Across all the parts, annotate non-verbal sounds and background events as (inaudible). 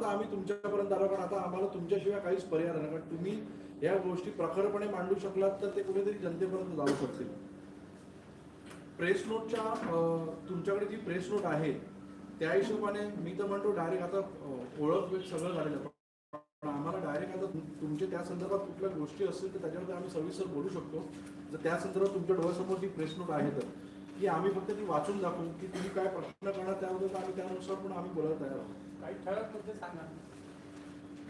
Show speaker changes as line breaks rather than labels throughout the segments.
आता आम्ही तुमच्यापर्यंत आलो पण आता आम्हाला तुमच्याशिवाय काहीच पर्याय नाही. कारण तुम्ही या गोष्टी प्रखरपणे मांडू शकलात तर ते कुठेतरी जनतेपर्यंत जाऊ शकतील. प्रेस नोटच्या तुमच्याकडे जी प्रेस नोट आहे त्या हिशोबाने मी तर म्हणतो डायरेक्ट आता ओळख वेळ सगळं झालेलं पण आम्हाला डायरेक्ट आता तुमचे त्या संदर्भात कुठल्या गोष्टी असतील तर त्याच्यामध्ये आम्ही सविस्तर बोलू शकतो. जर त्या संदर्भात तुमच्या डोळ्यासमोर जी प्रेस नोट आहे तर. की आम्ही फक्त ती वाचून दाखवू की तुम्ही काय प्रश्न करणार त्याबद्दल आम्ही त्यानुसार पण आम्ही बोलायला तयार आहोत.
काही ठळक मुद्दे सांगा.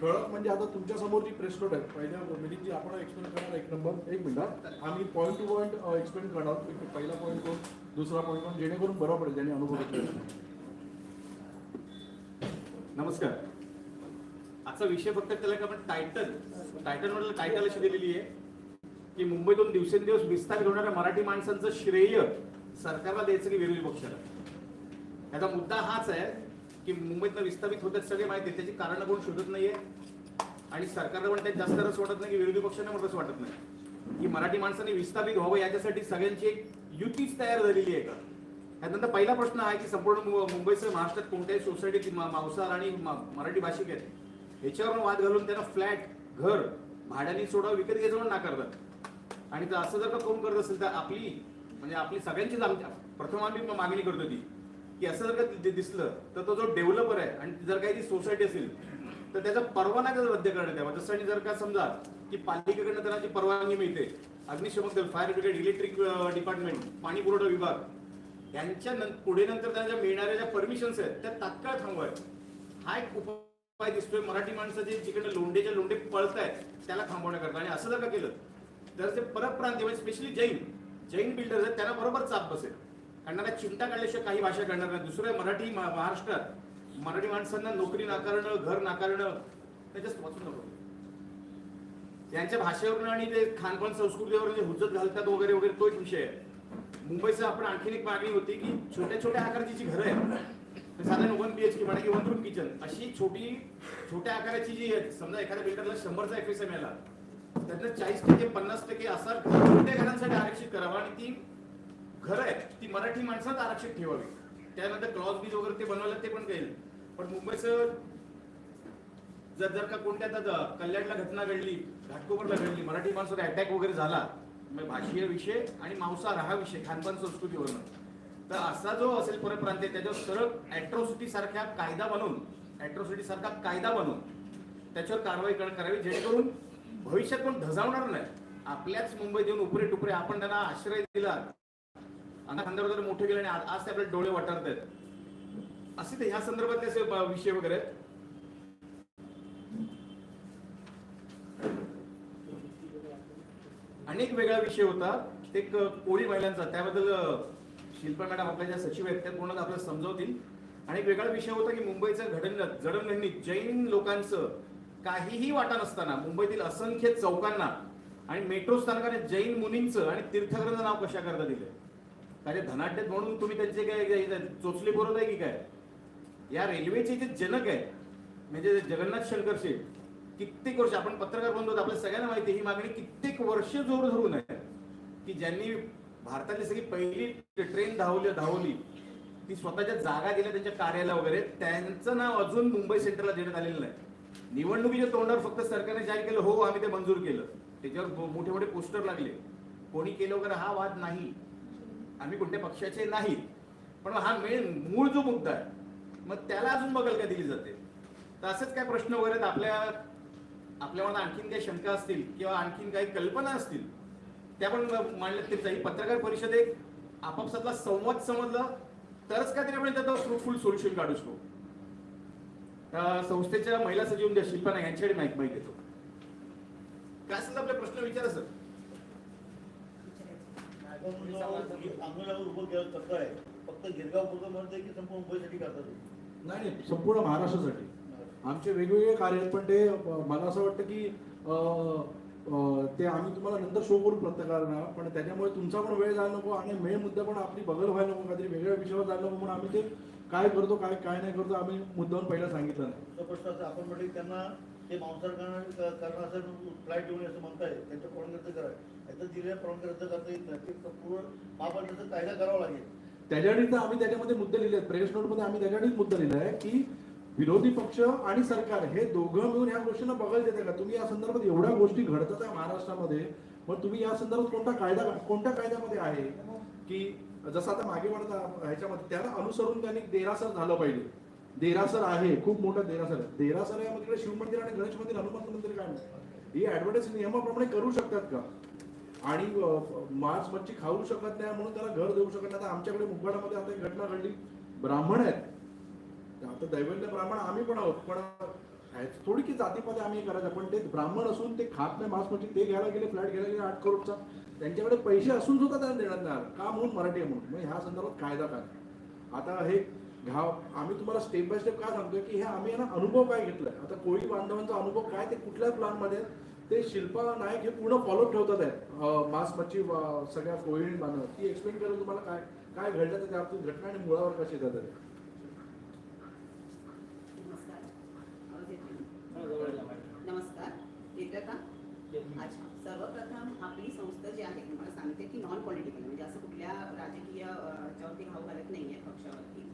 ठळक म्हणजे आता तुमच्यासमोर जी प्रेस नोट आहे पहिल्या मिनिट जी आपण एक्सप्लेन करणार एक नंबर एक मिनिट आम्ही पॉईंट टू पॉईंट एक्सप्लेन करणार आहोत. की पहिला पॉईंट कोण दुसरा पॉईंट कोण जेणेकरून बरोबर पडेल ज्यांनी अनुभव घेतलेला आहे.
नमस्कार. आजचा विषय फक्त त्याला का आपण टायटल टायटल म्हटलं टायटल अशी दिलेली आहे की मुंबईतून दिवसेंदिवस विस्तारित होणाऱ्या मराठी माणसांचं श्रेय सरकारला द्यायचं की विरोधी पक्षाला? याचा मुद्दा हाच आहे की मुंबईतनं विस्थापित होतात सगळे माहिती आहे. त्याची कारण कोण शोधत नाहीये. आणि सरकारला पण त्यात जास्त रस वाटत नाही की विरोधी पक्षांना पण रस वाटत नाही. की मराठी माणसांनी विस्थापित व्हावं याच्यासाठी सगळ्यांची एक युतीच तयार झालेली आहे का? त्यानंतर पहिला प्रश्न आहे की संपूर्ण मु- मुंबईसह महाराष्ट्रात कोणत्याही सोसायटीत मांसाहार आणि मराठी भाषिक आहेत. याच्यावर वाद घालून त्यांना फ्लॅट घर भाड्याने सोडा विकत घ्यायचं म्हणून नाकारतात. आणि तर असं जर का कोण करत असेल तर आपली म्हणजे आपली सगळ्यांचीच आमच्या प्रथम आम्ही मागणी करतो ती की असं जर का दिसलं तर तो जो डेव्हलपर आहे आणि जर काही ती सोसायटी असेल तर त्याचा परवाना त्याचा रद्द करण्यात यावा? जसं आणि जर का समजा की पालिकेकडनं त्यांना जी परवानगी मिळते अग्निशमक दल फायर ब्रिगेड इलेक्ट्रिक डिपार्टमेंट पाणी पुरवठा विभाग यांच्या पुढे नंतर त्यांना ज्या मिळणाऱ्या ज्या परमिशन्स आहेत त्या तात्काळ थांबवाय हा एक उपाय दिसतोय. मराठी माणसाचे जिकडे लोंडेच्या लोंडे पळत आहेत त्याला थांबवण्याकरता. आणि असं जर का केलं तर ते परप्रांतीय म्हणजे स्पेशली जैन जैन बिल्डर्स आहेत त्यांना बरोबर चाप बसेल. कारण त्यांना चिंता काढल्याशिवाय काही भाषा करणार नाही. दुसरं मराठी महाराष्ट्रात मराठी माणसांना नोकरी नाकारणं घर नाकारणं त्याच्याच वाचून नको त्यांच्या भाषेवरून आणि ते खानपान संस्कृतीवर जे हुजत घालतात वगैरे वगैरे तो एक विषय आहे. मुंबईचं आपण आणखीन एक मागणी होती की छोट्या छोट्या आकाराची जी घरं आहेत साधारण वन बी एच के म्हणा की वन रूम किचन अशी छोटी छोट्या आकाराची जी आहेत समजा एखाद्या बिल्डरला शंभरचा एफ एस एम आला त्यातनं चाळीस टक्के पन्नास टक्के असा छोट्या घरांसाठी आरक्षित करावा? आणि ती घरं आहेत ती मराठी माणसात आरक्षित ठेवावी. त्यानंतर क्रॉस बीज वगैरे ते बनवायला ते पण जाईल पण मुंबईचं जर जर का कोणत्या तर कल्याणला घटना घडली घाटकोपरला घडली मराठी माणसावर अटॅक वगैरे झाला मग भाषीय विषय आणि मांसाहार हा विषय खानपान संस्कृतीवरनं. तर असा जो असेल परप्रांतीय त्याच्यावर सरळ अॅट्रॉसिटी सारख्या कायदा बनवून अॅट्रॉसिटी सारखा कायदा बनवून त्याच्यावर कारवाई कर- करावी जेणेकरून भविष्यात कोण धजावणार नाही. आपल्याच मुंबईत येऊन उपरे टुपरे आपण त्यांना आश्रय दिला. अंगा खांद्यावर जर मोठे गेले आणि आज ते आपले डोळे वाटारत आहेत असे ते ह्या संदर्भातले असे विषय वगैरे आहेत. अनेक वेगळा विषय होता. ते कोळी महिलांचा. त्याबद्दल शिल्पा मॅडम आपल्या ज्या सचिव आहेत त्या पूर्ण आपल्याला समजवतील. आणि एक वेगळा विषय होता की मुंबईचं घडण जडणघडणीत जैन लोकांचं काहीही वाटा नसताना मुंबईतील असंख्य चौकांना आणि मेट्रो स्थानकाने जैन मुनींचं आणि तीर्थगरांचं नाव कशा करता दिलं काय धनाट्यात म्हणून तुम्ही त्यांचे काय चोचले बोलत आहे की काय? या रेल्वेचे जे जनक आहे म्हणजे जगन्नाथ शंकर शेठ कित्येक वर्ष आपण पत्रकार बनतो आपल्या सगळ्यांना माहिती आहे, ही मागणी कित्येक वर्ष जोर धरून आहे की ज्यांनी भारतातली सगळी पहिली ट्रेन धावली धावली ती स्वतःच्या जागा दिल्या त्यांच्या कार्यालय वगैरे त्यांचं नाव अजून मुंबई सेंटरला देण्यात आलेलं नाही. निवडणुकीच्या तोंडावर फक्त सरकारने जाहीर केलं हो आम्ही ते मंजूर केलं. त्याच्यावर मोठे मोठे पोस्टर लागले. कोणी केलं वगैरे हा वाद नाही. आम्ही कोणत्या पक्षाचे नाहीत पण हा मेन मूळ जो मुद्दा आहे मग त्याला अजून बगल का दिली जाते. तर असेच काय प्रश्न वगैरे आहेत आपल्या आपल्या मनात आणखीन काही शंका असतील किंवा आणखीन काही कल्पना असतील त्या पण मांडल्यात तरी जाईल पत्रकार परिषदेत आपापसातला संवाद समजला तरच काहीतरी आपण त्याचं फ्रुटफुल सोल्युशन काढू शकतो संस्थेच्या महिला सचिव द्या शिल्पा नाईक यांच्याकडे माहिती माहिती घेतो. काय असेल आपले प्रश्न? विचारा सर.
उभं आहे फक्त गिरगाव पुरतं म्हणतंय की संपूर्ण मुंबईसाठी करतात
नाही नाही संपूर्ण महाराष्ट्रासाठी. आमचे वेगवेगळे कार्य आहेत पण ते मला असं वाटतं की ते आम्ही तुम्हाला नंतर शो करून पत्रकारांना पण त्याच्यामुळे तुमचा पण वेळ जायला नको आणि मेळ मुद्दा पण आपली बगल व्हायला नको काहीतरी वेगळ्या विषयावर जायला नको म्हणून आम्ही ते काय करतो काय काय नाही करतो आम्ही मुद्दाहून पहिला सांगितलं नाही.
आपण म्हटलं त्यांना ते मांसाहार करणं असं फ्लाईट देऊन असं म्हणताय त्यांच्या परवानगी रद्द करा याचं दिलेल्या परवानगी रद्द करता येत नाही. ते पूर्ण महापालिकेचा कायदा करावा लागेल.
त्याच्यासाठी तर आम्ही त्याच्यामध्ये मुद्दे लिहिले आहेत. प्रेस नोटमध्ये आम्ही त्याच्यासाठीच मुद्दा लिहिला आहे की विरोधी पक्ष आणि सरकार हे दोघं मिळून ह्या गोष्टींना बघायला देते का? तुम्ही या संदर्भात एवढ्या गोष्टी घडतात आहे महाराष्ट्रामध्ये. मग तुम्ही या संदर्भात कोणता कायदा कोणत्या कायद्यामध्ये आहे की जसं आता मागे म्हणत ह्याच्यामध्ये त्याला अनुसरून त्यांनी देरासर झालं पाहिजे. देरासर आहे खूप मोठा देरासर आहे. देरासर आहे तिकडे शिव मंदिर आणि गणेश मंदिर हनुमान मंदिर काय ही ऍडव्हर्टाईज नियमाप्रमाणे करू शकतात का? आणि मांस मच्छी खाऊ शकत नाही म्हणून त्याला घर देऊ शकत नाही. आता आमच्याकडे मुंबईमध्ये आता एक घटना घडली. ब्राह्मण आहेत. आता दैवल्य ब्राह्मण आम्ही पण आहोत पण थोडीकी थोडी की जातीमध्ये आम्ही करायचं पण ते ब्राह्मण असून ते खात नाही. मांस मच्छी ते घ्यायला गेले फ्लॅट घ्यायला गेले आठ करोडचा. त्यांच्याकडे पैसे असून सुद्धा त्यांना देण्यात नाही का म्हणून मराठी आहे म्हणून? ह्या संदर्भात कायदा काय आता हे घाव आम्ही तुम्हाला स्टेप बाय स्टेप काय सांगतोय की हे आम्ही यांना अनुभव काय घेतलाय? आता कोळी बांधवांचा अनुभव काय? ते कुठल्या प्लानमध्ये ते शिल्पा नायक हे पूर्ण फॉलो ठेवतात आहे. मास मच्छी सगळ्या कोळी बांधव ती एक्सप्लेन करेल तुम्हाला काय काय घडलं तर त्या बाबतीत घटना आणि मुळावर कशी येतात
नमस्कार. येतं का? अच्छा सर्वप्रथम आपली संस्था जी आहे तुम्हाला सांगते की नॉन पॉलिटिकल म्हणजे असं कुठल्या राजकीय अ, याच्यावरती भाव घालत नाही आहे पक्षावरती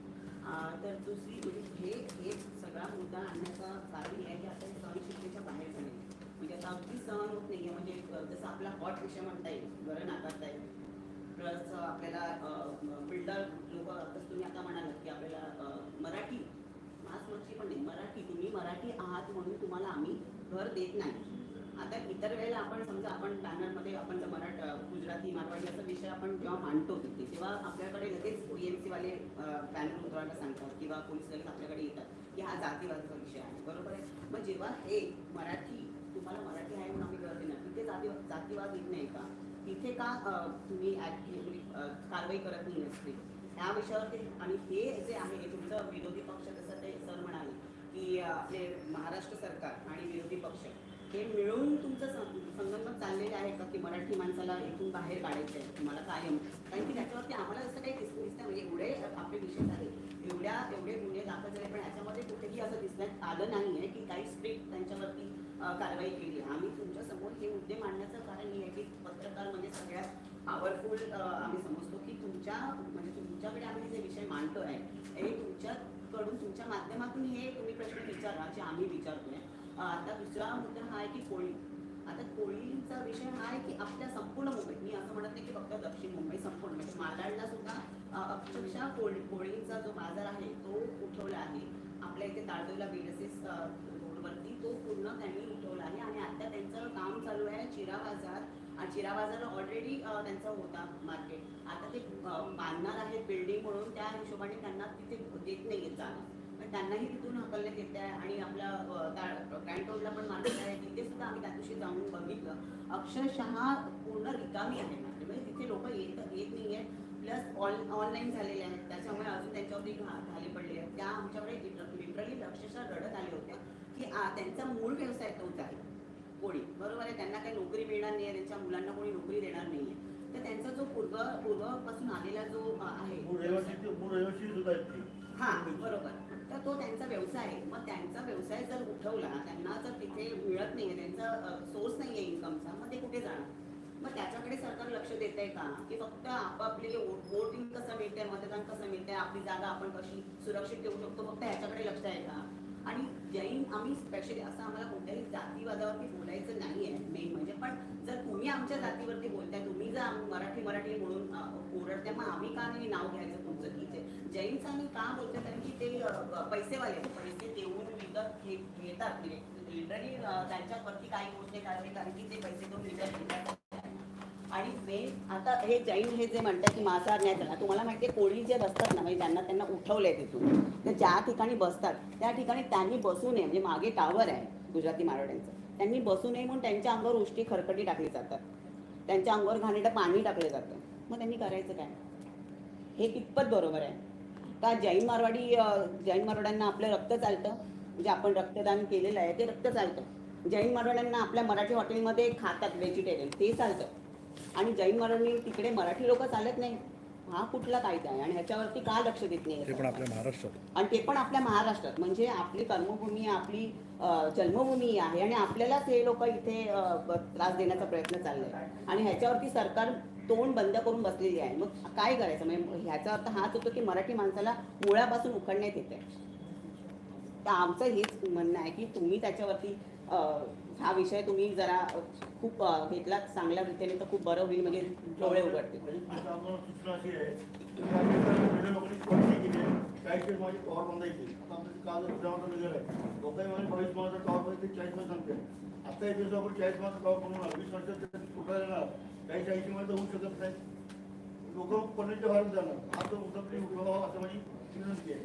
तर दुसरी म्हणजे हे हे सगळा मुद्दा आणण्याचा कारण हे आहे की आता हे सहनशीलतेच्या बाहेर झाले म्हणजे आता अगदी सहन होत नाही आहे म्हणजे जसं आपला हॉट विषय म्हणता येईल बरं नाकारता येईल. प्लस आपल्याला बिल्डर लोक तसं तुम्ही आता म्हणालात की आपल्याला मराठी मास मच्छी पण नाही मराठी तुम्ही मराठी आहात म्हणून तुम्हाला आम्ही घर देत नाही. आता इतर वेळेला आपण समजा आपण बॅनरमध्ये आपण जर मराठ गुजराती मारवाडी असा विषय आपण जेव्हा मांडतो तिथे तेव्हा आपल्याकडे लगेच ओएमसी वाले बॅनर उतरवायला सांगतात किंवा पोलीस दल आपल्याकडे येतात की हा जातीवादाचा विषय आहे. बरोबर आहे? मग जेव्हा हे मराठी तुम्हाला मराठी आहे म्हणून आम्ही करत देणार तिथे जाती जातीवाद येत नाही का? तिथे का तुम्ही कारवाई करत नाही असते? ह्या विषयावरती आणि हे जे आहे हे तुमचं विरोधी पक्ष जसं ते सर म्हणाले की आपले महाराष्ट्र सरकार आणि विरोधी पक्ष हे मिळून तुमचं सं- चाललेले आहे का? की मराठी माणसाला इथून बाहेर काढायचं आहे तुम्हाला कायम? कारण की त्याच्यावरती आम्हाला असं काही दिसतं दिसतं म्हणजे एवढे आपले विषय झाले. एवढ्या एवढे गुन्हे दाखल झाले पण याच्यामध्ये कुठेही असं दिसण्यात आलं नाही आहे की काही स्ट्रिक्ट त्यांच्यावरती कारवाई केली. आम्ही तुमच्यासमोर हे मुद्दे मांडण्याचं कारण हे आहे की पत्रकार म्हणजे सगळ्यात पॉवरफुल आम्ही समजतो की तुमच्या म्हणजे तुमच्याकडे आम्ही जे विषय मांडतो आहे हे तुमच्याकडून तुमच्या माध्यमातून हे तुम्ही प्रश्न विचारा जे आम्ही विचारतोय. आहे आता दुसरा मुद्दा हा आहे की कोळी. आता कोळींचा विषय हा आहे की आपल्या संपूर्ण मुंबईत मी असं म्हणत नाही की फक्त दक्षिण मुंबई संपूर्ण म्हणजे मालाडला सुद्धा अक्षरशः कोळी कोळींचा जो बाजार आहे तो उठवला आहे. आपल्या इथे ताळदोला बीएसएस रोडवरती तो पूर्ण त्यांनी उठवला आहे आणि आता त्यांचं काम चालू आहे चिरा बाजार. आणि चिरा बाजारला ऑलरेडी त्यांचा होता मार्केट आता ते बांधणार आहेत बिल्डिंग म्हणून त्या हिशोबाने त्यांना तिथे देत नाही येत जाणं. त्यांनाही तिथून हकलण्यात येत आहे आणि आपला ग्रँड रोडला पण मार्केट आहे. तिथे सुद्धा आम्ही त्या दिवशी जाऊन बघितलं. अक्षरशः पूर्ण रिकामी आहे. म्हणजे तिथे लोक येत येत नाही आहेत. प्लस ऑन ऑनलाईन झालेले आहेत. त्याच्यामुळे अजून त्यांच्यावरती घा घाले पडले आहेत. त्या आमच्याकडे लिटरली अक्षरशः रडत आल्या होत्या की त्यांचा मूळ व्यवसाय तोच आहे. कोणी? बरोबर आहे. त्यांना काही नोकरी मिळणार नाही आहे. त्यांच्या मुलांना कोणी नोकरी देणार नाही आहे. तर त्यांचा जो पूर्व पूर्वपासून आलेला जो आहे. हा बरोबर. तर तो त्यांचा व्यवसाय आहे. मग त्यांचा व्यवसाय जर उठवला त्यांना जर तिथे मिळत नाहीये त्यांचा सोर्स नाहीये इन्कमचा मग ते कुठे जाणार? मग त्याच्याकडे सरकार लक्ष देत आहे का? की फक्त आपापले वोटिंग कसं मिळतंय मतदान कसं मिळतंय आपली जागा आपण कशी सुरक्षित ठेवू शकतो? फक्त ह्याच्याकडे लक्ष आहे का? आणि जैन आम्ही स्पेशली असं आम्हाला कोणत्याही जातीवादावरती बोलायचं नाही आहे मेन म्हणजे. पण जर तुम्ही आमच्या जातीवरती बोलताय तुम्ही जर मराठी मराठी म्हणून ओरडते ओरडताय मग आम्ही का नाही नाव घ्यायचं तुमचं तिथे जैन जैनचं आम्ही का बोलतोय? कारण की ते पैसेवाले पैसे देऊन विकत घे- घेतात लिटरली त्यांच्यावरती काही गोष्टी नाही कारण कारण की ते पैसे देऊन विकत घेतात. आणि मेन आता हे जैन हे जे म्हणतात की मांसाहार नाही झाला तुम्हाला माहिती आहे कोळी जे बसतात ना म्हणजे त्यांना त्यांना उठवलंय तिथून तर ज्या ठिकाणी बसतात त्या ठिकाणी त्यांनी बसू नये म्हणजे मागे टावर आहे गुजराती मारवाड्यांचं त्यांनी बसू नये म्हणून त्यांच्या अंगावर उष्टी खरकटी टाकली जातात. त्यांच्या अंगावर घाणेरडं पाणी टाकलं जातं. मग त्यांनी करायचं काय? हे कितपत बरोबर आहे. का जैन मारवाडी जैन मारवाड्यांना आपलं रक्त चालतं म्हणजे आपण रक्तदान केलेलं आहे ते रक्त चालतं. जैन मारवाड्यांना आपल्या मराठी हॉटेलमध्ये खातात व्हेजिटेरियन ते चालतं. आणि जैन मारवाडी तिकडे मराठी लोक चालत नाही हा कुठला कायदा आहे? आणि ह्याच्यावरती का लक्ष देत नाही
ते पण आपल्या महाराष्ट्रात.
आणि ते पण आपल्या महाराष्ट्रात. म्हणजे आपली कर्मभूमी आपली जन्मभूमी आहे आणि आपल्यालाच हे लोक इथे त्रास देण्याचा प्रयत्न चाललाय. आणि ह्याच्यावरती सरकार तोंड बंद करून बसलेली आहे. मग काय करायचं? म्हणजे ह्याचा अर्थ हाच होतो की मराठी माणसाला मुळापासून उखडण्यात येते तर आमचं हेच म्हणणं आहे की तुम्ही त्याच्यावरती हा विषय तुम्ही जरा खूप घेतला चांगल्या रीतीने तर खूप बरं होईल म्हणजे डोळे उघडतील.
म्हणजे आता ते चाळीसमध्ये सांगते आता एक दिवस आपण चाळीस मार्चा टॉवर बनवणार वीस वर्षात कुठला येणार. काही चाळीसमध्ये होऊ शकत नाही. लोक पन्नासच्या बाहेर जाणार. हा तरी असं माझी विनंती आहे.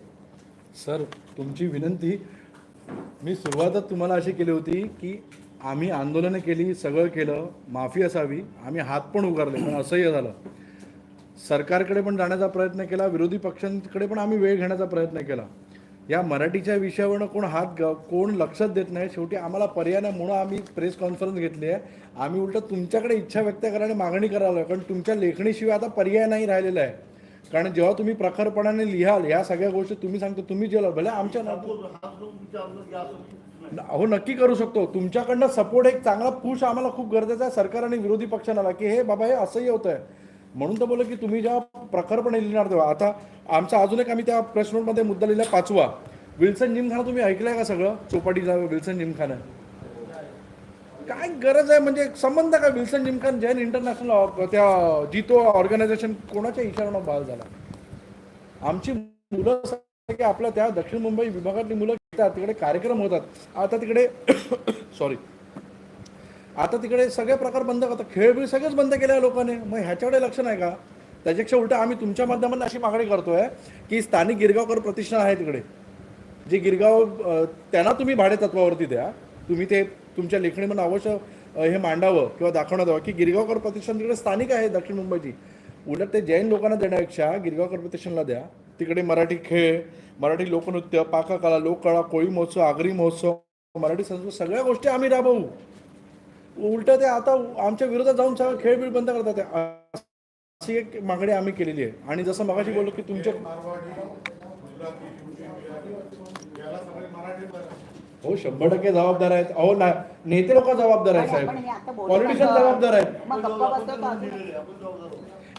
सर तुमची विनंती मी सुरुवातच तुम्हाला अशी केली होती की आम्ही आंदोलनं केली सगळं केलं माफी असावी आम्ही हात पण उगारले पण असह्य झालं. सरकारकडे पण जाण्याचा प्रयत्न केला विरोधी पक्षांकडे पण आम्ही वेळ घेण्याचा प्रयत्न केला. या मराठीच्या विषयावरनं कोण हात ग कोण लक्षात देत नाही शेवटी आम्हाला पर्याय नाही म्हणून आम्ही प्रेस कॉन्फरन्स घेतली आहे. आम्ही उलट तुमच्याकडे इच्छा व्यक्त करायला मागणी करायला कारण तुमच्या लेखणीशिवाय आता पर्याय नाही राहिलेला आहे. कारण जेव्हा तुम्ही प्रखरपणाने लिहाल ह्या सगळ्या गोष्टी तुम्ही सांगतो तुम्ही जे भले आमच्या
हा या
नक्की करू शकतो. तुमच्याकडनं सपोर्ट एक चांगला पुश आम्हाला खूप गरजेचा आहे सरकार आणि विरोधी पक्षांना की हे बाबा हे असंही होत आहे म्हणून तर बोललो की तुम्ही जेव्हा प्रखरपणे लिहिणार तेव्हा. आता आमचा अजून एक आम्ही त्या प्रेस नोटमध्ये मुद्दा लिहिला पाचवा. विल्सन जिमखाना तुम्ही ऐकलंय का सगळं? चौपाटीचा विल्सन जिमखाना काय गरज आहे? म्हणजे संबंध काय विल्सन जिमखान जैन इंटरनॅशनल त्या जितो ऑर्गनायझेशन कोणाच्या इशारानं बाल झाला? आमची मुलं असं की आपल्या त्या दक्षिण मुंबई विभागातली मुलं घेतात तिकडे कार्यक्रम होतात. आता तिकडे (coughs) सॉरी आता तिकडे सगळे प्रकार बंद करतात. खेळ बिळ सगळेच बंद केले आहे लोकांनी. मग ह्याच्याकडे लक्ष नाही का? त्याच्यापेक्षा उलट आम्ही तुमच्या माध्यमातून अशी मागणी करतोय की स्थानिक गिरगावकर प्रतिष्ठान आहे तिकडे. जे गिरगाव त्यांना तुम्ही भाडे तत्वावरती द्या. तुम्ही ते तुमच्या लेखणीमध्ये अवश्य हे मांडावं किंवा दाखवण्यात यावं. की गिरगावकर प्रतिष्ठान तिकडे स्थानिक आहे दक्षिण मुंबईची. उलट ते जैन लोकांना देण्यापेक्षा गिरगावकर प्रतिष्ठानला द्या. तिकडे मराठी खेळ मराठी लोकनृत्य पाककला लोककला कोळी महोत्सव आगरी महोत्सव मराठी संस्कृत सगळ्या गोष्टी आम्ही राबवू. उलट ते आता आमच्या विरोधात जाऊन सगळं खेळबीळ बंद करतात. अशी एक मागणी आम्ही केलेली आहे. आणि जसं मगाशी बोललो की तुमच्या हो शंभर टक्के जबाबदार आहेत. अहो ना नेते लोक जबाबदार आहेत
हे
साहेब पॉलिटिशियन जबाबदार आहेत.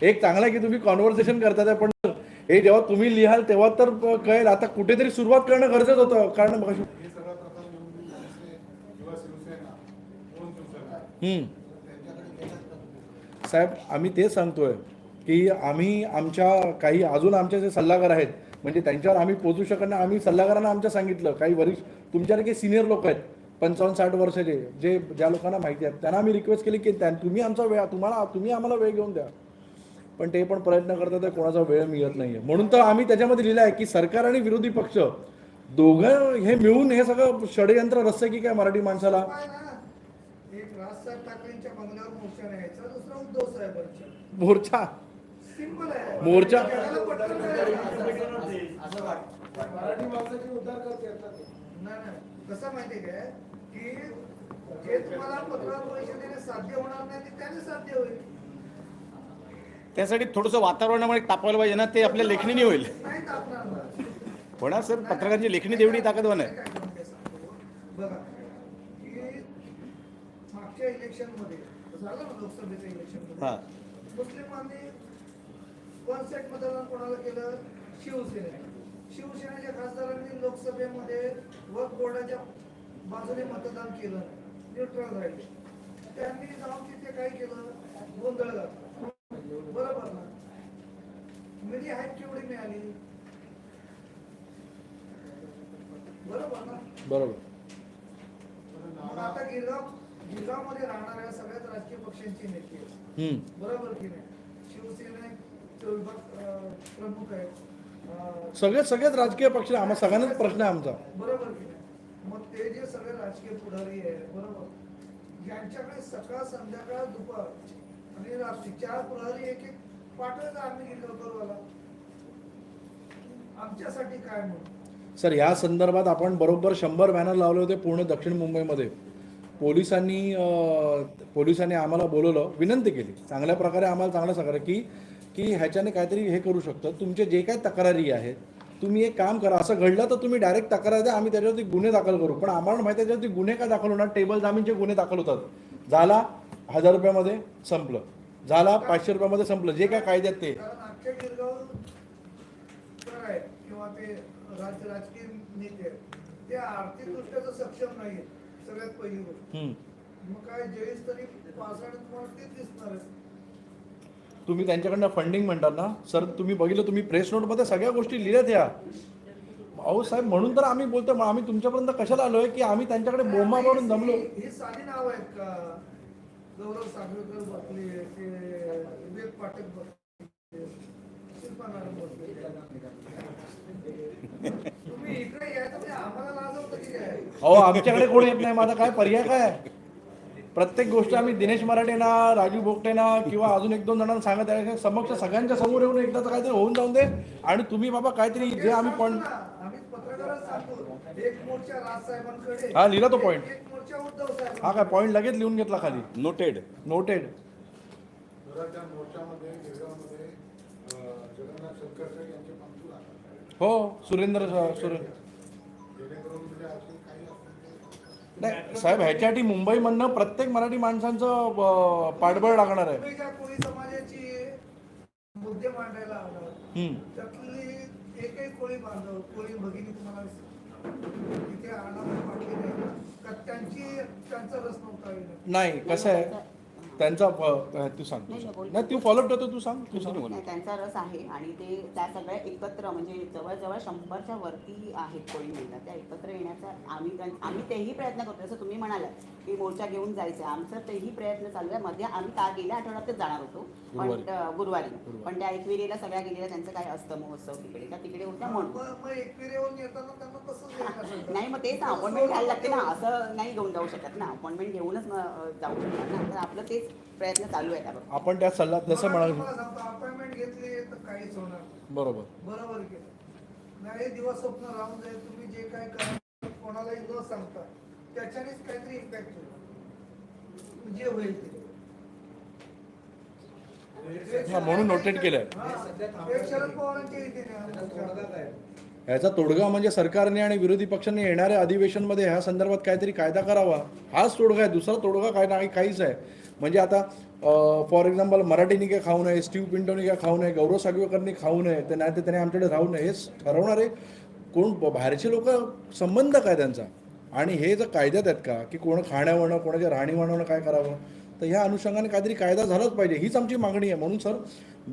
एक चांगला आहे की तुम्ही कॉन्व्हर्सेशन करतात पण हे जेव्हा तुम्ही लिहाल तेव्हा तर कळेल. आता कुठेतरी सुरुवात करणं गरजेचं होतं. कारण
हे?
साहेब आम्ही तेच सांगतोय की आम्ही आमच्या काही अजून आमचे जे सल्लागार आहेत म्हणजे त्यांच्यावर आम्ही पोचू शकत नाही. आम्ही सल्लागारांना आमच्या सांगितलं. काही वरिष्ठ तुमच्यासारखे सिनियर लोक आहेत पंचावन्न साठ वर्षाचे जे ज्या लोकांना माहिती आहेत त्यांना आम्ही रिक्वेस्ट केली की त्या- तुम्ही आमचा वेळ तुम्हाला तुम्ही आम्हाला वेळ घेऊन द्या. पण ते पण प्रयत्न करतात आहे, कोणाचा वेळ मिळत नाहीये. म्हणून तर आम्ही त्याच्यामध्ये लिहिलं आहे की सरकार आणि विरोधी पक्ष दोघं हे मिळून हे सगळं षडयंत्र रस्ते की काय मराठी माणसाला?
मोर्चा
मोर्चा?
नाही नाही. कसं माहितीये काय? की जे तुम्हाला पत्रकार परिषदेने साध्य होणार नाही ते त्याने साध्य होईल.
त्यासाठी थोडंसं वातावरणामुळे तापवायला पाहिजे ना ते आपल्या लेखणीने होईल.
नाही तापणार ना.
होणार सर पत्रकारांची लेखणी तेवढी ताकदवान आहे.
काय करून ते सांगतो. बघा की मागच्या इलेक्शनमध्ये झालं ना लोकसभेचं इलेक्शन
हा.
मध्ये मुस्लिमांनी वन सेट मतदान कोणाला केलं? शिवसेने शिवसेनेच्या खासदारांनी लोकसभेमध्ये वक्फ बोर्डाच्या बाजूने मतदान केलं. न्यूट्रल राहिले. त्यांनी जाऊन तिथे काय केलं? गोंधळ घातला. बरोबर ना? मीडिया हाईट केवढी मिळाली? बरोबर ना?
बरोबर.
आता गिरगाव गिरगावमध्ये राहणाऱ्या सगळ्याच राजकीय पक्षांची नेते. बरोबर की नाही? अं, प्रमुख आहेत.
सगळे सगळेच राजकीय पक्ष आम्हा सगळ्यांनाच प्रश्न आहे आमचा.
मग ते जे सगळे राजकीय पुढारी आहे बरोबर. यांच्याकडे सकाळ संध्याकाळ दुपार. आणि रात्री चार पुढारी एक एक पाठवायचा आम्ही आमच्यासाठी काय म्हणून?
सर या संदर्भात आपण बरोबर शंभर बॅनर लावले होते पूर्ण दक्षिण मुंबईमध्ये. पोलिसांनी पोलिसांनी आम्हाला बोलवलं विनंती केली. चांगल्या प्रकारे आम्हाला चांगलं सांगा की की ह्याच्याने काहीतरी हे करू शकतं. तुमचे जे काही तक्रारी आहेत तुम्ही एक काम करा. असं घडलं तर तुम्ही डायरेक्ट तक्रार द्या. आम्ही त्याच्यावरती गुन्हे दाखल करू. पण आम्हाला माहिती आहे त्याच्यावरती गुन्हे काय दाखल होणार? टेबल जामीनचे गुन्हे दाखल होतात. झाला हजार रुपयामध्ये संपलं. झाला पाचशे रुपयामध्ये संपलं. जे काय कायद्यात ते.
सगळ्यात पहिली गोष्ट. मग काय जळीस तरी पावसाळ्यात तुम्हाला तेच दिसणार आहे
तुम्ही त्यांच्याकडनं फंडिंग म्हणतात ना सर तुम्ही बघितलं तुम्ही प्रेस नोटमध्ये सगळ्या गोष्टी लिहिल्यात या अहो साहेब म्हणून तर आम्ही बोलतो मग आम्ही तुमच्यापर्यंत कशाला आलोय की आम्ही त्यांच्याकडे बोंबा मारून जमलो
ही साधी नाव आहेत का? गौरव ते विवेक पाठक शिल्पा तुम्ही इकडे यायचं म्हणजे आम्हाला लाज होतं की काय?
अहो आमच्याकडे कोणी येत नाही? माझा काय पर्याय काय? प्रत्येक गोष्ट आम्ही दिनेश मराठेना राजू बोगटेना किंवा अजून एक दोन जणांना सांगत आहे समक्ष सगळ्यांच्या समोर येऊन एकदाच काहीतरी होऊन जाऊन दे आणि तुम्ही बाबा काहीतरी जे आम्ही पण
आम्ही पत्रकारात सांगतो. एक मोर्चा राज साहेबांकडे.
हा, लिहिला तो
साहेब
हा काय पॉईंट लगेच लिहून घेतला खाली.
नोटेड
नोटेड हो सुरेंद्र सुरेंद्र. नाही साहेब ह्याच्यासाठी मुंबईमधनं प्रत्येक मराठी माणसांचं पाठबळ लागणार आहे
कोळी समाजाची मुद्दे मांडायला
हम्म.
त्यातली एकही कोळी बांधव कोळी भगिनी तुम्हाला नाही का त्यांची त्यांचा रस नव्हता?
नाही कसं आहे त्यांचा तू सांग तू सांग. नाही तू फॉलोअप ठेवतो तू सांग तू सांग.
नाही त्यांचा रस आहे आणि ते त्या सगळ्या एकत्र म्हणजे जवळजवळ शंभरच्या वरती आहेत कोळी महिला त्या एकत्र येण्याचा आम्ही त्यां- आम्ही तेही प्रयत्न करतो. जसं तुम्ही म्हणालात की मोर्चा घेऊन जायचं आमचं तेही प्रयत्न चालू आहे. मध्ये आम्ही का गेल्या आठवड्यातच जाणार होतो. पण
गुरुवारी.
अं, गुरुवारी. पण त्या एकविरीला सगळ्या गेलेल्या त्यांचं काय असतं महोत्सव तिकडे? त्या तिकडे होत्या म्हणून.
मग येताना त्यांना तसंच. (laughs)
नाही मग तेच अपॉइंटमेंट घ्यायला लागते ना. असं नाही घेऊन जाऊ शकत ना. अपॉइंटमेंट घेऊनच मग, अं, जाऊ शकतात ना. तर आपलं तेच प्रयत्न चालू
आपण. त्या सल्ला जसं म्हणाल
अपॉइंटमेंट घेतली तर काहीच होणार नाही.
बरोबर.
बरोबर केलं नाही? दिवस स्वप्न राहून जाईल. तुम्ही जे काय करा कोणालाही न सांगता त्याच्यानेच काहीतरी इम्पॅक्ट होईल. जे होईल ते.
हा, म्हणून noted केलंय.
हा, शरद पवारांच्या.
ह्याचा तोडगा म्हणजे सरकारने आणि विरोधी पक्षांनी येणाऱ्या अधिवेशनमध्ये ह्या संदर्भात काहीतरी कायदा करावा. हाच तोडगा आहे. दुसरा तोडगा काय नाही काहीच आहे. म्हणजे आता फॉर एक्झाम्पल मराठीने काय खाऊ नये स्टीव पिंटोनी काय खाऊ नये गौरव सागवेकरनी खाऊ नये ते नाही तर त्याने आमच्याकडे राहू नये हेच ठरवणारे कोण बाहेरचे लोक संबंध काय त्यांचा? आणि हे जर कायद्यात आहेत का की कोण खाण्यावणं कोणाच्या राहणीमानावणं काय करावं तर ह्या अनुषंगाने काहीतरी कायदा झालाच पाहिजे हीच आमची मागणी आहे. म्हणून सर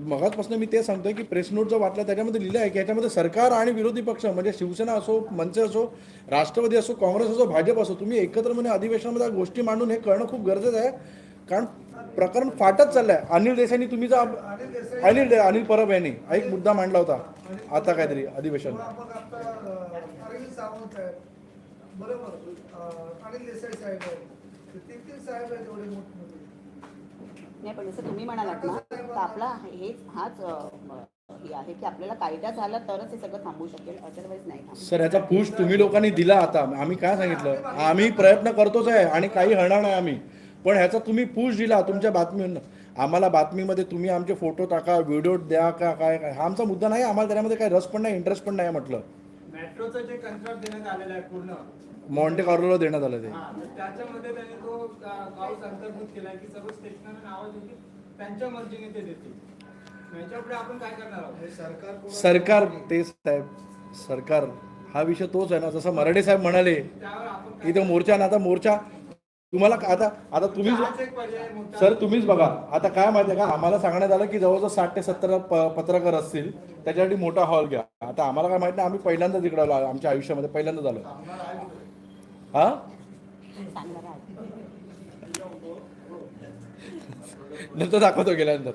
मगाचपासून मी ते सांगतोय की प्रेस नोट जो वाटला त्याच्यामध्ये लिहिलं आहे की याच्यामध्ये सरकार आणि विरोधी पक्ष म्हणजे शिवसेना असो मनसे असो राष्ट्रवादी असो काँग्रेस असो भाजप असो तुम्ही एकत्र म्हणजे अधिवेशनामध्ये गोष्टी मांडून हे करणं खूप गरजेचं आहे. कारण प्रकरण फाटत चाललंय. अनिल देसाईंनी तुम्ही जर
अनिल
अनिल दे- अनिल परब यांनी एक मुद्दा मांडला होता. आता काहीतरी अधिवेशन.
नाही पण जसं तुम्ही म्हणालात ना तर आपला हेच हाच हे आहे की आपल्याला कायदा झाला तरच हे सगळं थांबू शकेल. अदरवाईज नाही
सर ह्याचा पुश तुम्ही लोकांनी दिला आता. आम्ही काय सांगितलं? आम्ही प्रयत्न करतोच आहे आणि काही हरणार नाही आम्ही. पण ह्याचा तुम्ही पुश दिला तुमच्या बातमीनं आम्हाला बातमीमध्ये तुम्ही आमचे फोटो टाका व्हिडिओ द्या का काय काय. हा आमचा मुद्दा नाही आम्हाला त्यामध्ये काही रस पण नाही इंटरेस्ट पण नाही म्हटलं.
मेट्रोचं जे कंत्राट देण्यात आलेलं आहे पूर्ण.
मॉन्टे कार्लोला देण्यात आलं ते.
हा, त्याच्यामध्ये त्यांनी तो क्लाउज अंतर्भूत केलाय की सर्व स्टेशनर नावं जे की त्यांच्या मर्जीने ते देतील. याच्यापुढे आपण काय करणार आहोत?
सरकार तेच साहेब सरकार. हा विषय तोच आहे ना जसं मराठे साहेब म्हणाले की तो मोर्चा ना आता मोर्चा तुम्हाला आता आता तुम्ही
हाच एक पर्याय मोठा.
सर तुम्हीच बघा. आता काय माहिती आहे का? आम्हाला सांगण्यात आलं की जवळजवळ साठ ते सत्तर प- पत्रकार असतील. त्याच्यासाठी मोठा हॉल घ्या. आता आम्हाला काय माहिती नाही आम्ही पहिल्यांदाच इकडं आलो. आमच्या आयुष्यामध्ये पहिल्यांदा झालं. हा? नंतर दाखवतो गेल्यानंतर.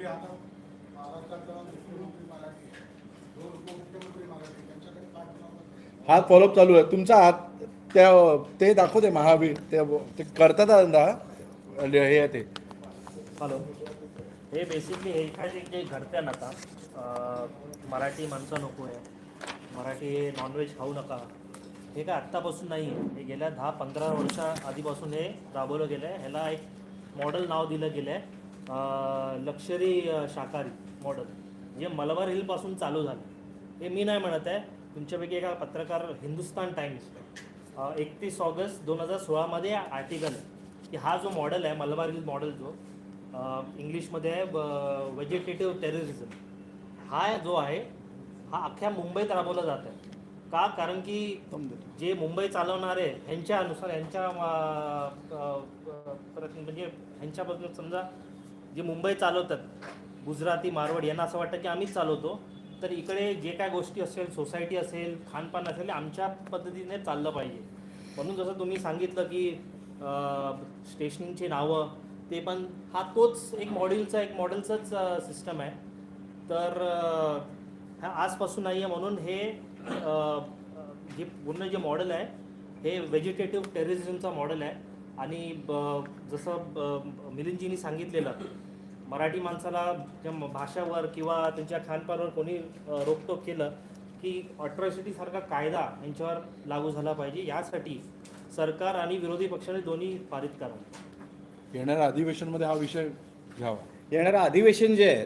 तुम्ही आता महाराष्ट्राचा मुख्यमंत्री मराठी दोन उपमुख्यमंत्री मराठी त्यांच्याकडे पाठपुरावा
हात? फॉलोअप चालू आहे. तुमचा हात त्या ते दाखवते महावीर. ते ते करतात हे आहे ते.
हॅलो हे बेसिकली हे काय जे- घडते ना आता मराठी माणसं नको आहे. मराठी नॉनव्हेज खाऊ नका. हे काय आत्तापासून नाही. आहे हे गेल्या दहा पंधरा वर्षा आधीपासून हे राबवलं गेलं आहे ह्याला एक मॉडेल नाव दिलं गेलं आहे लक्झरी शाकाहारी मॉडेल जे म्हणजे मलबार हिलपासून चालू झालं. हे मी नाही म्हणत आहे. तुमच्यापैकी एका पत्रकार हिंदुस्तान टाइम्स एकतीस ऑगस्ट दोन हजार सोळामध्ये आर्टिकल की हा जो मॉडेल आहे मलबार हिल मॉडेल जो इंग्लिशमध्ये आहे व्हेजिटेटिव्ह टेररिझम हा जो आहे हा अख्ख्या मुंबईत राबवला जात आहे. का? कारण की जे मुंबई चालवणारे ह्यांच्यानुसार ह्यांच्या परत म्हणजे ह्यांच्याबद्दल समजा जे मुंबई चालवतात गुजराती मारवाड यांना असं वाटतं की आम्हीच चालवतो. तर इकडे जे काय गोष्टी असेल सोसायटी असेल खानपान असेल आमच्या पद्धतीने चाललं पाहिजे. म्हणून जसं तुम्ही सांगितलं की स्टेशनचे नावं ते पण हा तोच एक मॉडेलचा एक मॉडेलचाच सिस्टम आहे. तर हा आजपासून नाही आहे म्हणून हे जे पूर्ण जे मॉडेल आहे हे व्हेजिटेटिव्ह टेररिझमचा मॉडेल आहे. आणि ब- जसं ब- मिलिंदजींनी सांगितलेलं मराठी माणसाला भाषावर किंवा त्यांच्या खानपानावर कोणी रोकटोक केलं की अट्रॉसिटी सारखा कायदा यांच्यावर लागू झाला पाहिजे. यासाठी सरकार आणि विरोधी पक्षाने दोन्ही पारित करावं.
येणाऱ्या अधिवेशनमध्ये हा विषय घ्यावा.
येणारं अधिवेशन जे आहे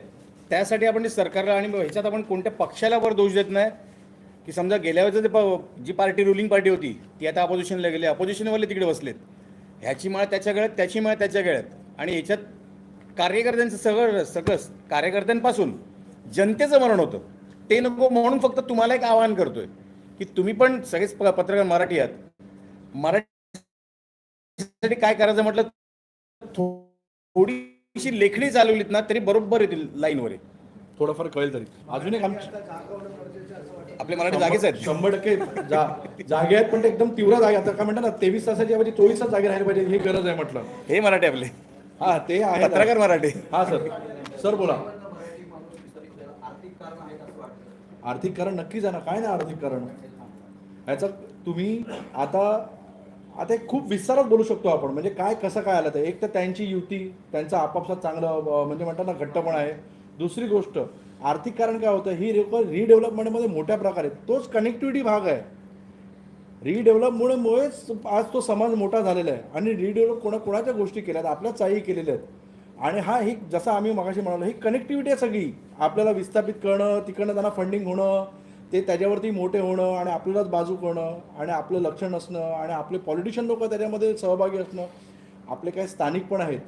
त्यासाठी आपण सरकारला आणि ह्याच्यात आपण कोणत्या पक्षाला वर दोष देत नाही? की समजा गेल्या वेळेचं ते प- जी पार्टी रुलिंग पार्टी होती ती आता अपोजिशनला गेली. अपोजिशनवाले तिकडे बसलेत. ह्याची माळ त्याच्या गळ्यात त्याची माळ त्याच्या गळ्यात. आणि याच्यात कार्यकर्त्यांचं सगळं सगळं कार्यकर्त्यांपासून जनतेचं मरण होतं. ते नको म्हणून फक्त तुम्हाला एक आवाहन करतोय की तुम्ही पण सगळेच प- पत्रकार मराठी आहात. मराठी काय करायचं म्हटलं थो- थोडीशी लेखणी चालवलीत ना तरी बरोबर येतील लाईनवर.
थोडंफार कळेल तरी. अजून एक आमची
आपले मराठी जागेच आहेत.
शंभर टक्के. जा- जागे आहेत पण ते एकदम तीव्र जागे आता काय म्हणतात ना तेवीस तासाच्या ऐवजी चोवीस तास जागे राहायला पाहिजे ही गरज आहे म्हटलं.
हे मराठी आपले.
हा ते आहे
पत्रकार मराठी.
हा सर. सर बोला. आर्थिक कारण नक्कीच आहे ना. काय ना आर्थिक कारण? ह्याचं तुम्ही आता आता खूप विस्तारात बोलू शकतो आपण. म्हणजे काय कसं काय आलं तर एक तर त्यांची युती त्यांचं आपापसात चांगलं म्हणजे म्हणतात ना घट्टपणा आहे. दुसरी गोष्ट आर्थिक कारण काय होतं? ही रिडेव्हलपमेंटमध्ये मोठ्या प्रकारे तोच कनेक्टिव्हिटी भाग आहे. रिडेव्हलपमुळेच आज तो समाज मोठा झालेला आहे. आणि रिडेव्हलप कोणा कोणाच्या गोष्टी केल्या आपल्या चाही केलेल्या आहेत. आणि हा ही जसं आम्ही मगाशी म्हणालो ही कनेक्टिव्हिटी आहे सगळी. आपल्याला विस्थापित करणं तिकडनं त्यांना फंडिंग होणं ते त्याच्यावरती मोठे होणं आणि आपल्यालाच बाजू करणं आणि आपलं लक्ष नसणं आणि आपले पॉलिटिशियन लोक त्याच्यामध्ये सहभागी असणं आपले काही स्थानिक पण आहेत.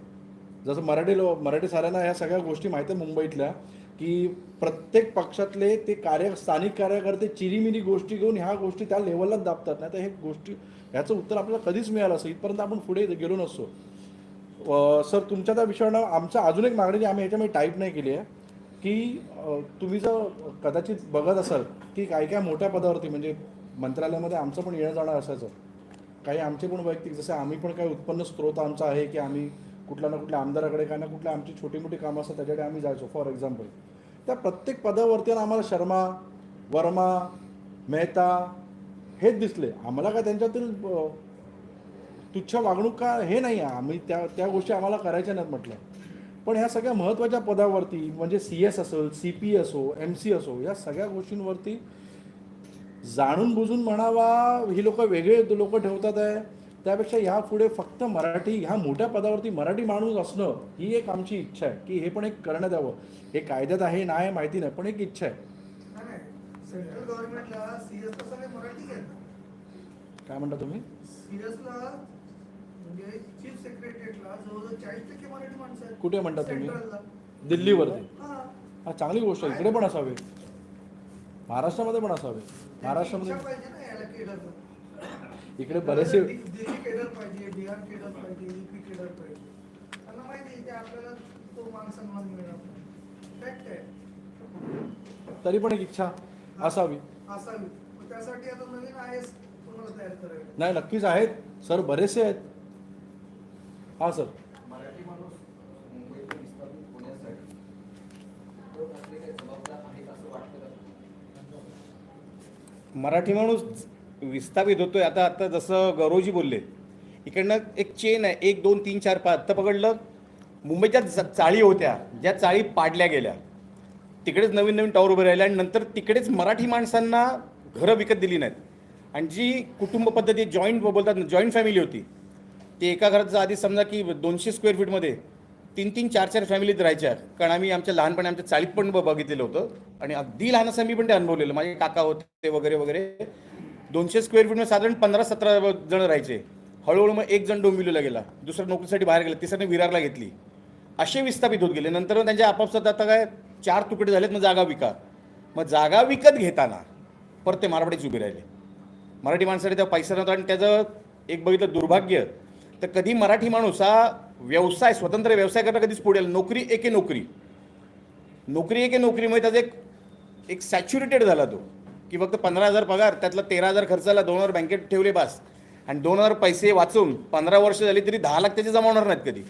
जसं मराठी लो मराठी साऱ्यांना ह्या सगळ्या गोष्टी माहीत आहेत मुंबईतल्या. की प्रत्येक पक्षातले ते कार्य स्थानिक कार्यकर्ते चिरीमिरी गोष्टी घेऊन ह्या गोष्टी त्या लेवललाच दाबतात. नाही तर हे गोष्टी ह्याचं उत्तर आपल्याला कधीच मिळालं असं. इथपर्यंत आपण पुढे गेलो नसतो. सर तुमच्या त्या विषयानं आमच्या अजून एक मागणी जी आम्ही ह्याच्यामध्ये टाईप नाही केली आहे की तुम्ही जर कदाचित बघत असाल की काही काय मोठ्या पदावरती म्हणजे मंत्रालयामध्ये आमचं पण येणं जाणं असायचं. काही आमचे पण वैयक्तिक जसे आम्ही पण काही उत्पन्न स्रोत आमचा आहे की आम्ही कुठल्या ना कुठल्या आमदाराकडे काही ना कुठल्या आमची छोटी मोठी कामं असतात त्याच्याकडे आम्ही जायचो. फॉर एक्झाम्पल त्या प्रत्येक पदावरती आम्हाला शर्मा वर्मा मेहता हेच दिसले. आम्हाला काय त्यांच्यातील तुच्छ वागणूक का हे नाही आहे. आम्ही त्या त्या गोष्टी आम्हाला करायच्या नाहीत म्हटलं. पण ह्या सगळ्या महत्त्वाच्या पदावरती म्हणजे सी एस असेल सी पी असो एम सी असो या सगळ्या गोष्टींवरती जाणून बुजून म्हणावा ही लोक वेगळे लोक ठेवतात आहे. त्यापेक्षा यापुढे फक्त मराठी ह्या मोठ्या पदावरती मराठी माणूस असणं ही एक आमची इच्छा आहे की हे पण एक करण्यात यावं हे कायद्यात आहे नाही माहिती नाही पण एक इच्छा आहे. काय म्हणता तुम्ही?
म्हणजे
कुठे म्हणता तुम्ही? दिल्लीवरती?
हा.
चांगली गोष्ट आहे. इकडे पण असावे. महाराष्ट्रामध्ये पण असावे. महाराष्ट्रामध्ये
इच्छा पाहिजे ना याला केडर
इकडे बरेचसे
दिल्ली केडर पाहिजे बिहार केडर पाहिजे युपी केडर पाहिजे. त्यांना माहिती आहे की आपल्याला तो मान सन्मान मिळणार फॅक्ट आहे.
तरी पण एक इच्छा असावी.
असावी. त्यासाठी आता नवीन आय एस तुम्हाला तयार करायला?
नाही नक्कीच आहेत. सर बरेचसे आहेत. हा सर.
मराठी माणूस मुंबईतून विस्थापित होण्यासाठी होत असले काही जबाबदार आहेत असं वाटतं का
मराठी माणूस विस्थापित होतोय. आता आता जसं गौरवजी बोलले इकडनं एक चेन आहे. एक दोन तीन चार पाच. आत्ता पकडलं मुंबईच्या चाळी होत्या. ज्या चाळी पाडल्या गेल्या. तिकडेच नवीन नवीन टॉवर उभे राहिले आणि नंतर तिकडेच मराठी माणसांना घरं विकत दिली नाहीत. आणि जी कुटुंब पद्धती जॉईंट बोलतात ना जॉईंट फॅमिली होती. ते एका घराचं आधी समजा की दोनशे स्क्वेअर फीटमध्ये तीन तीन चार चार फॅमिलीत राहायच्या. कारण आम्ही आमच्या लहानपणी आमच्या चाळीत पण बघितलेलं होतं. आणि अगदी लहान असं मी पण ते अनुभवलेलं. माझे काका होते वगैरे वगैरे. दोनशे स्क्वेअर फीटमध्ये साधारण पंधरा सतरा जण राहायचे. हळूहळू मग एक जण डोंबिवलीला गेला. दुसरा नोकरीसाठी बाहेर गेला. तिसऱ्याने विरारला घेतली. असे विस्थापित होत गेले. नंतर मग त्यांच्या आपापसात आता काय चार तुकडे झालेत मग जागा विका. मग जागा विकत घेताना परत ते मारवाडीच उभे राहिले. मराठी माणसाने त्या पैसा नव्हता आणि त्याचं एक बघितलं दुर्भाग्य तर कधी मराठी माणूस हा व्यवसाय स्वतंत्र व्यवसाय करणं कधीच पुढे आला. नोकरी एके नोकरी. नोकरी एके नोकरीमुळे त्याचा एक एक सॅच्युरेटेड झाला तो. की फक्त पंधरा हजार पगार त्यातला तेरा हजार खर्चाला दोन हजार बँकेत ठेवले बास. आणि दोन हजार पैसे वाचून पंधरा वर्ष झाली तरी दहा लाख त्याचे जमा होणार नाहीत कधी.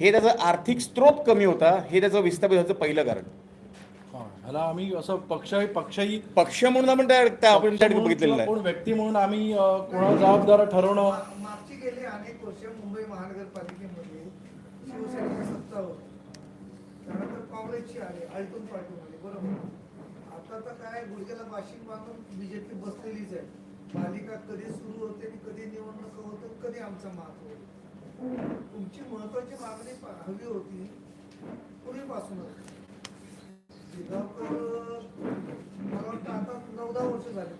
हे त्याचा आर्थिक स्रोत कमी होता हे त्याचं विस्थापित व्हायचं पहिलं कारण.
हा, ह्याला आम्ही असं पक्षही पक्षही
पक्ष म्हणून आपण त्या आपण त्या ठिकाणी बघितलेलं नाही.
कोण व्यक्ती म्हणून आम्ही कोणाला जबाबदार ठरवणं
मागची गेली अनेक वर्ष मुंबई महानगरपालिकेमध्ये शिवसेनेची सत्ता होती. त्यानंतर काँग्रेसची आली अल्टून पार्टीमध्ये बरोबर. आता तर काय गुडघ्याला बाशिंग बांधून बीजेपी बसलेलीच आहे. पालिका कधी सुरू होते आणि कधी निवडणूक होते कधी आमचा मात होईल. तुमची महत्वाची मागणी हवी होती पूर्वीपासूनच मला वाटतं आता नऊ दहा वर्ष झाले.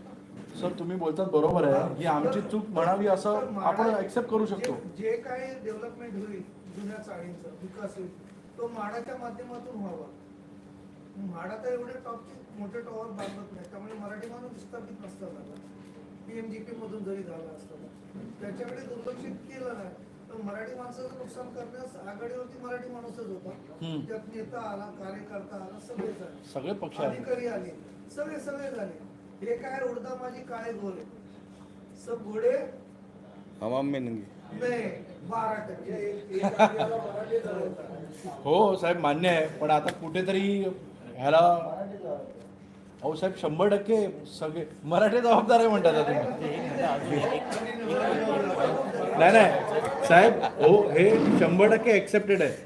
सर तुम्ही बोलतात बरोबर आहे. ही आमची चूक म्हणावी असं आपण ऍक्सेप्ट करू शकतो.
जे जे काही डेव्हलपमेंट होईल जुन्या चाळींचा विकास होईल तो माडाच्या माध्यमातून व्हावा. म्हाडा तर एवढे टॉपचे मोठे टॉवर बांधत नाही. त्यामुळे मराठी माणूस विस्थापित नसता झाला. पीएमजीपी मधून जरी झाला असता त्याच्याकडे दुर्लक्षित केलं नाही. तर मराठी माणसाचं नुकसान करण्यास आघाडीवरती मराठी माणूसच होता.
हम्म.
त्यात नेता आला कार्यकर्ता आला सगळे झाले.
सगळे पक्ष.
अधिकारी आले. सगळे सगळे झाले. हे काय उडदा माझी काळे घोडे सब घोडे?
हवाम में
नाही. बारा टक्के.
हो साहेब मान्य आहे. पण आता कुठेतरी ह्याला अहो साहेब शंभर टक्के सगळे मराठी जबाबदार आहे म्हणतात तुम्ही. नाही नाही. साहेब हो हे शंभर टक्के एक्सेप्टेड आहे.